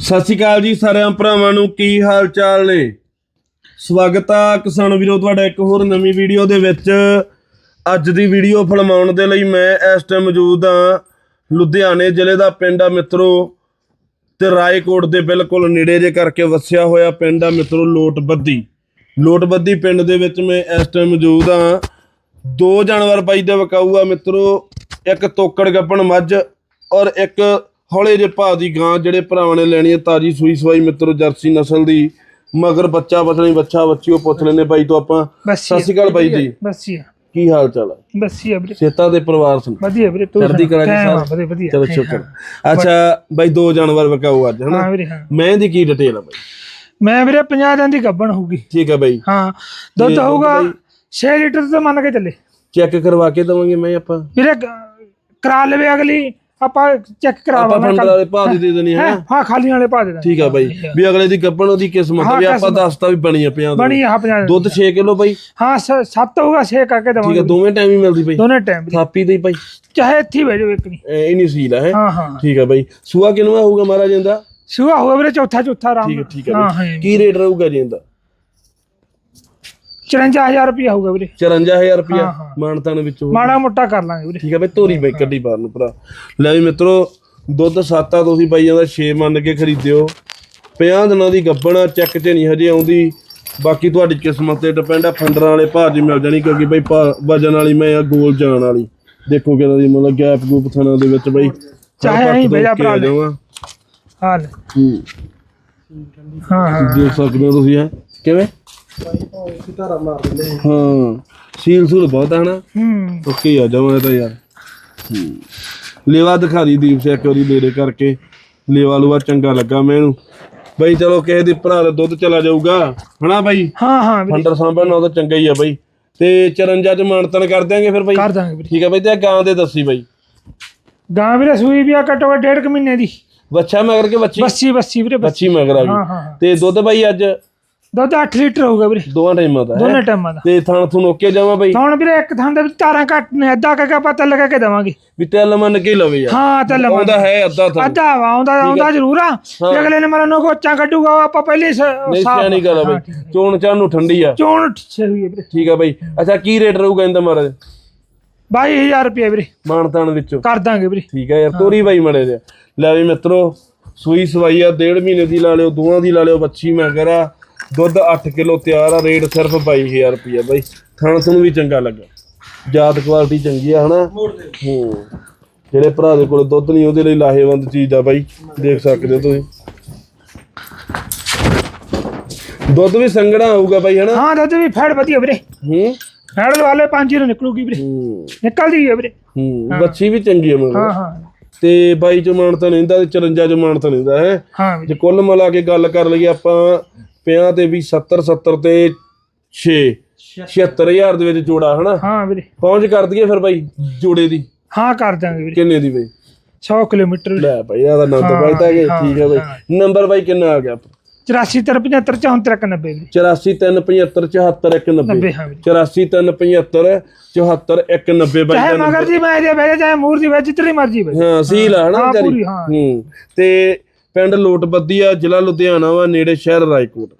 ਸਤਿ ਸ਼੍ਰੀ ਅਕਾਲ ਜੀ ਸਾਰਿਆਂ ਭਰਾਵਾਂ ਨੂੰ, ਕੀ ਹਾਲ ਚਾਲ ਨੇ? ਸਵਾਗਤ ਆ ਕਿਸਾਨ ਵੀਰੋ ਤੁਹਾਡਾ ਇੱਕ ਹੋਰ ਨਵੀਂ ਵੀਡੀਓ ਦੇ ਵਿੱਚ। ਅੱਜ ਦੀ ਵੀਡੀਓ ਫਿਲਮਾਉਣ ਦੇ ਲਈ ਮੈਂ ਇਸ ਟਾਈਮ ਮੌਜੂਦ ਆ ਲੁਧਿਆਣੇ ਜ਼ਿਲ੍ਹੇ ਦਾ ਪਿੰਡ ਆ ਮਿੱਤਰੋ, ਤੇ ਰਾਏਕੋਟ ਦੇ ਬਿਲਕੁਲ ਨੇੜੇ ਜੇ ਕਰਕੇ ਵਸਿਆ ਹੋਇਆ ਪਿੰਡ ਆ ਮਿੱਤਰੋ, ਲੋਟਬੱਦੀ। ਲੋਟਬੱਦੀ ਪਿੰਡ ਦੇ ਵਿੱਚ ਮੈਂ ਇਸ ਟਾਈਮ ਮੌਜੂਦ ਆ ਦੋ ਜਾਨਵਰ ਬਾਈ ਦੇ ਵਕਾਊ ਆ ਮਿੱਤਰੋ, ਇੱਕ ਤੋਕੜ ਗੱਪਣ ਮੱਝ ਔਰ ਇੱਕ ਹੌਲੇ ਜੇ ਭਾਅ ਦੀ ਗਾਂ ਜਿਹੜੇ ਭਰਾਵਾਂ ਨੇ ਲੈਣੀ ਹੈ ਤਾਜੀ ਸੂਈ ਸਵਾਈ ਮਿੱਤਰੋ ਜਰਸੀ ਨਸਲ ਦੀ। ਮਗਰ ਬੱਚਾ ਬਚਣੀ ਬੱਚਾ ਬੱਚੀ ਉਹ ਪੁੱਛ ਲੈਨੇ ਬਾਈ ਤੋਂ ਆਪਾਂ ਸਤਿ ਸ਼੍ਰੀ ਅਕਾਲ ਬਾਈ ਜੀ। ਬੱਸੀ ਕੀ ਹਾਲ ਚਾਲ ਹੈ ਬੱਸੀ ਵੀਰੇ ਸੇਤਾ ਦੇ ਪਰਿਵਾਰ ਸੁਣ। ਵਧੀਆ ਵੀਰੇ ਤੂੰ ਚੜ੍ਹਦੀ ਕਲਾ ਜੀ ਵਧੀਆ ਚਲੋ ਸ਼ੁਕਰ। ਅੱਛਾ ਬਾਈ ਦੋ ਜਾਨਵਰ ਵਕਾਊ ਅੱਜ ਹਨਾ? ਹਾਂ ਵੀਰੇ ਹਾਂ। ਮੈਂ ਦੀ ਕੀ ਡਿਟੇਲ ਆ ਬਾਈ? ਮੈਂ ਵੀਰੇ 50 ਦਿਨ ਦੀ ਗੱਬਣ ਹੋਊਗੀ। ਠੀਕ ਹੈ ਬਾਈ। ਹਾਂ ਦੁੱਧ ਹੋਊਗਾ ਬਾਈ? 6 ਲੀਟਰ ਤੋਂ ਮੰਨ ਕੇ ਚੱਲੇ। ਚੈੱਕ ਕਰਵਾ ਕੇ ਦਵਾਂਗੇ ਮੈਂ ਆਪਾਂ। ਵੀਰੇ ਕਰਾ ਲਵੇ ਅਗਲੀ। ਆਪਾਂ ਚੈੱਕ ਆਪਾਂ ਕਰਾਵਾਂਗੇ ਫੰਡ ਵਾਲੇ ਭਾਅ ਦੀ ਦੇ ਦੇਣੀ ਹੈ ਹੈਂ? ਹਾਂ ਖਾਲੀ ਵਾਲੇ ਪਾ ਦੇ ਦਾਂਗੇ। ਠੀਕ ਆ ਬਾਈ। ਵੀ ਅਗਲੇ ਦੀ ਗੱਪਣ ਉਹਦੀ ਕਿਸਮਤ ਆ ਵੀ ਆਪਾਂ ਦੱਸਤਾ ਵੀ ਬਣੀ ਆ 50 ਬਣੀ ਆ 50 ਦੁੱਧ 6 ਕਿਲੋ ਬਾਈ। ਹਾਂ 7 ਹੋਊਗਾ 6 ਕਰਕੇ ਠੀਕ ਦਵਾਂਗੇ। ਆ ਦੋਵੇਂ ਟਾਈਮ ਹੀ ਮਿਲਦੀ ਬਾਈ। ਦੋਨੇ ਟਾਈਮ ਥਾਪੀ ਦੇ ਬਾਈ। ਚਾਹੇ ਇੱਥੇ ਹੀ ਭੇਜੋ ਇੱਕ ਨਹੀਂ। ਇਹ ਨਹੀਂ ਸੀਲ ਹੈ? ਹਾਂ ਹਾਂ। ਠੀਕ ਆ ਬਾਈ। ਸੂਆ ਕਿਨੂੰ ਹੋਊਗਾ ਮਹਾਰਾਜ ਇਹਦਾ? ਸੁਆ ਹੋਊਗਾ ਵੀਰੇ ਚੌਥਾ ਚੌਥਾ ਆਰਾਮ ਠੀਕ। ਠੀਕ ਹੈ ਹਾਂ ਬਾਈ। ਹਾਂ। ਕੀ ਰੇਟ ਰਹੂਗਾ ਜੀ ਇਹਦਾ? 54000 ਰੁਪਇਆ ਹੋਊਗਾ ਵੀਰੇ। 54000 ਰੁਪਿਆ ਹਾਂ, ਹਾਂ। ਮਾਨਤਾਨ ਵਿੱਚ। ਮਾੜਾ ਮੋਟਾ ਕਰ ਲਾਂਗੇ ਵੀਰੇ। ਠੀਕ ਆ ਬਾਈ ਤੋਰੀ ਬਾਈ ਕੱਢੀ ਬਾਹਰ ਨੂੰ ਭਰਾ। ਲੈ ਵੀ ਮਿੱਤਰੋ ਦੁੱਧ ਸਾਤਾ ਤੁਸੀਂ ਬਾਈ ਇਹਦਾ 6 ਮੰਨ ਕੇ ਖਰੀਦਿਓ। 50 ਦਿਨਾਂ ਦੀ ਗੱਬਣਾ ਚੈੱਕ 'ਚ ਨਹੀਂ ਹਜੇ ਆਉਂਦੀ। ਬਾਕੀ ਤੁਹਾਡੀ ਕਿਸਮਤ ਤੇ ਡਿਪੈਂਡ ਆ ਫੰਡਰਾਂ ਵਾਲੇ ਭਾਅ ਜੀ ਮਿਲ ਜਾਣੀ ਕਿਉਂਕਿ ਬਾਈ ਵਜਨ ਵਾਲੀ ਮੈਂ ਆ ਗੋਲ ਜਾਣ ਵਾਲੀ। ਦੇਖੋ ਕਿਦਾਂ ਦੀ ਮਤਲਬ ਗੈਪ ਗੂਪ ਥਣਾ ਦੇ ਵਿੱਚ ਬਾਈ। ਚਾਹੇ ਅਸੀਂ ਓਕੇ ਭਰਾ ਆ ਲੈ। ਜਾਵਾਂ। ਹਾਂ ਲੈ। ਹੂੰ। ਹਾਂ ਹਾਂ। ਦੇਖ ਸਕਦੇ ਹੋ ਤੁਸੀਂ ਹੈ। ਕਿਵੇਂ? ਹਾਂ ਸੀਲ ਸੂਲ ਬਹੁਤ ਹੈ ਨਾ ਹੂੰ। ਓਕੇ ਆ ਜਾਵਾਂ ਇਹ ਤਾਂ ਯਾਰ। ਹੂੰ। ਲੇਵਾ ਦਿਖਾ ਦੀ ਦੀਪ ਸੇ ਇੱਕ ਵਾਰੀ ਨੇੜੇ ਕਰਕੇ। ਲੇਵਾ ਲੂਆ ਚੰਗਾ ਲੱਗਾ ਮੈਨੂੰ। ਬਈ ਚਲੋ ਕਿਸੇ ਦੀ ਭਰਾ ਦਾ ਦੁੱਧ ਚਲਾ ਜਾਊਗਾ। ਹਨਾ ਬਾਈ? ਹਾਂ ਹਾਂ ਵੀਰੇ। ਫੰਡਰ ਸਾਂਭਣ ਨਾਲ ਤਾਂ ਚੰਗਾ ਹੀ ਆ ਬਾਈ। ਤੇ 54 ਚ ਮਾਨਤਨ ਕਰ ਦਿਆਂਗੇ ਫਿਰ ਬਾਈ? ਕਰ ਦਾਂਗੇ ਵੀਰੇ। ਠੀਕ ਆ ਬਾਈ ਤੇ ਗਾਂ ਦੇ ਦੱਸੀ ਬਾਈ। ਗਾਂ ਵੀਰੇ ਸੂਈ ਵੀ ਆ ਘੱਟੋ ਡੇਢ ਕੁ ਮਹੀਨੇ ਦੀ। ਬੱਚਾ ਮਗਰ ਕੇ ਬੱਚੀ ਬੱਸੀ ਬੱਸੀ ਵੀਰੇ ਬੱਚੀ ਮਗਰ ਆ ਗਈ। ਹਾਂ ਹਾਂ। ਤੇ ਦੁੱਧ ਬਾਈ ਅੱਜ ਦੁੱਧ 8 ਲੀਟਰ ਹੋਊਗਾ ਵੀਰੇ। ਦੋਵਾਂ ਟਾਈਮਾਂ ਦਾ ਦੋਨੇ ਟਾਈਮਾਂ ਦਾ। ਤੇ ਥਣ ਥੁਣ ਓਕੇ ਜਾਵਾਂ ਬਾਈ? ਹੁਣ ਵੀਰੇ ਇੱਕ ਥਾਂ ਦੇ ਵਿੱਚ ਤਾਰਾਂ ਘੱਟ ਨੇ ਅੱਧਾ ਕਰਕੇ ਆਪਾਂ ਤੱਲ ਕੇ ਦੇਵਾਂਗੇ। ਵੀ ਤਿਲ ਮੰਨ ਕੇ ਲਵੇ ਯਾਰ। ਹਾਂ ਤੱਲ ਆਉਂਦਾ ਹੈ ਅੱਧਾ ਥਣ। ਅੱਧਾ ਆਉਂਦਾ ਆਉਂਦਾ ਜ਼ਰੂਰ ਆ। ਅਗਲੇ ਨੇ ਮੈਨੂੰ ਨੂੰ ਗੋਚਾਂ ਕੱਢੂਗਾ ਆਪਾਂ ਪਹਿਲੇ ਨਹੀਂ ਸਿਆਣੀ ਗੱਲ ਆ ਬਈ। ਚੋਣ ਚਾਣ ਨੂੰ ਠੰਡੀ ਆ। ਚੋਣ ਠੇ ਹੋਈ ਹੈ ਵੀਰੇ। ਠੀਕ ਆ ਬਾਈ। ਅੱਛਾ ਕੀ ਰੇਟ ਰਹੂਗਾ ਇਹਦਾ ਮਹਾਰਾਜ? 22000 ਰੁਪਏ ਵੀਰੇ। ਮਾਨਤਾਨ ਵਿੱਚੋਂ। ਕਰ ਦਾਂਗੇ ਵੀਰੇ। ਠੀਕ ਆ ਯਾਰ ਤੋਰੀ ਬਾਈ ਮੜੇ ਦੇ ਲੈ ਵੀ ਮਿੱਤਰੋ ਸੂਈ ਸਵਾਈ ਆ ਡੇਢ ਮਹੀਨੇ ਦੀ ਲਾ ਲਿਓ ਦੋਵਾਂ ਦੀ ਲਾ ਲਿਓ ਬੱਚੀ ਮੈਂ ਕਰਾ ਦੁੱਧ 8 ਕਿਲੋ ਤਿਆਰ ਆ ਰੇਟ ਸਿਰਫ 22000 ਰੁਪਿਆ ਬਾਈ। ਥਣ ਥਣ ਵੀ ਚੰਗਾ ਲੱਗਾ। ਜਾਤ ਕੁਆਲਿਟੀ ਚੰਗੀ ਆ ਹਨਾ? ਹੂੰ। ਜਿਹੜੇ ਭਰਾ ਦੇ ਕੋਲ ਦੁੱਧ ਨਹੀਂ ਉਹਦੇ ਲਈ ਲਾਹੇਵੰਦ ਚੀਜ਼ ਆ ਬਾਈ। ਦੇਖ ਸਕਦੇ ਹੋ ਤੁਸੀਂ। ਦੁੱਧ ਵੀ ਸੰਘਣਾ ਹੋਊਗਾ ਬਾਈ ਹਨਾ? ਹਾਂ ਦੁੱਧ ਵੀ ਫੈੜ ਵਧੀਆ ਵੀਰੇ। ਹੂੰ। ਫੈੜ ਵਾਲੇ ਪੰਜ ਨੂੰ ਨਿਕਲੂਗੀ ਵੀਰੇ। ਹੂੰ। ਨਿਕਲਦੀ ਹੈ ਵੀਰੇ। ਹੂੰ। ਬੱਚੀ ਵੀ ਚੰਗੀ ਆ ਮਗਰ ਹਾਂ ਹਾਂ। ਤੇ 22 ਚ ਮਾਨਤਾ ਨਹੀਂ ਹੁੰਦਾ ਤੇ 54 ਚ ਮਾਨਤਾ ਨਹੀਂ ਹੁੰਦਾ ਹੈ? ਹਾਂ ਜੇ ਕੁੱਲ ਮਿਲਾ ਕੇ ਗੱਲ ਕਰ ਲਈਏ ਆਪਾਂ 50 ਤੇ ਵੀ 70 70 ਤੇ 6 76000 ਦੇ ਵਿੱਚ ਜੋੜਾ ਹਨਾ? ਹਾਂ ਵੀਰੇ। ਪਹੁੰਚ ਕਰ ਦਈਏ ਫਿਰ ਬਾਈ ਜੋੜੇ ਦੀ। ਹਾਂ ਕਰ ਦਾਂਗੇ ਵੀਰੇ। ਕਿੰਨੇ ਦੀ ਬਾਈ? 100 ਕਿਲੋਮੀਟਰ ਲੈ ਬਾਈ ਇਹਦਾ ਬਾਈ ਤਾਂ ਕਿ ਹਾਂ, ਠੀਕ ਹੈ ਬਾਈ। ਨੰਬਰ ਬਾਈ ਕਿੰਨਾ ਆ ਗਿਆ? 84 75 74 90 ਵੀਰੇ। 84 375 74 90 ਹਾਂ ਵੀਰੇ। 84 375 74 190 ਬਾਈ ਚਾਹੇ ਦਾ ਮਗਰ ਦੀ ਮੈਂ ਜੇ ਵੇਜੇ ਚਾਹੇ ਮੂਰ ਦੀ ਵੇਜ ਜਿੱਤਰੀ ਮਰਜ਼ੀ ਹਾਂ ਸੀਲ ਵਿਚਾਰੀ। ਹੂੰ। ਤੇ ਪਿੰਡ ਲੋਟਬੱਦੀ ਆ ਜ਼ਿਲ੍ਹਾ ਲੁਧਿਆਣਾ ਵਾ ਨੇੜੇ ਸ਼ਹਿਰ ਰਾਏਕੋਟ।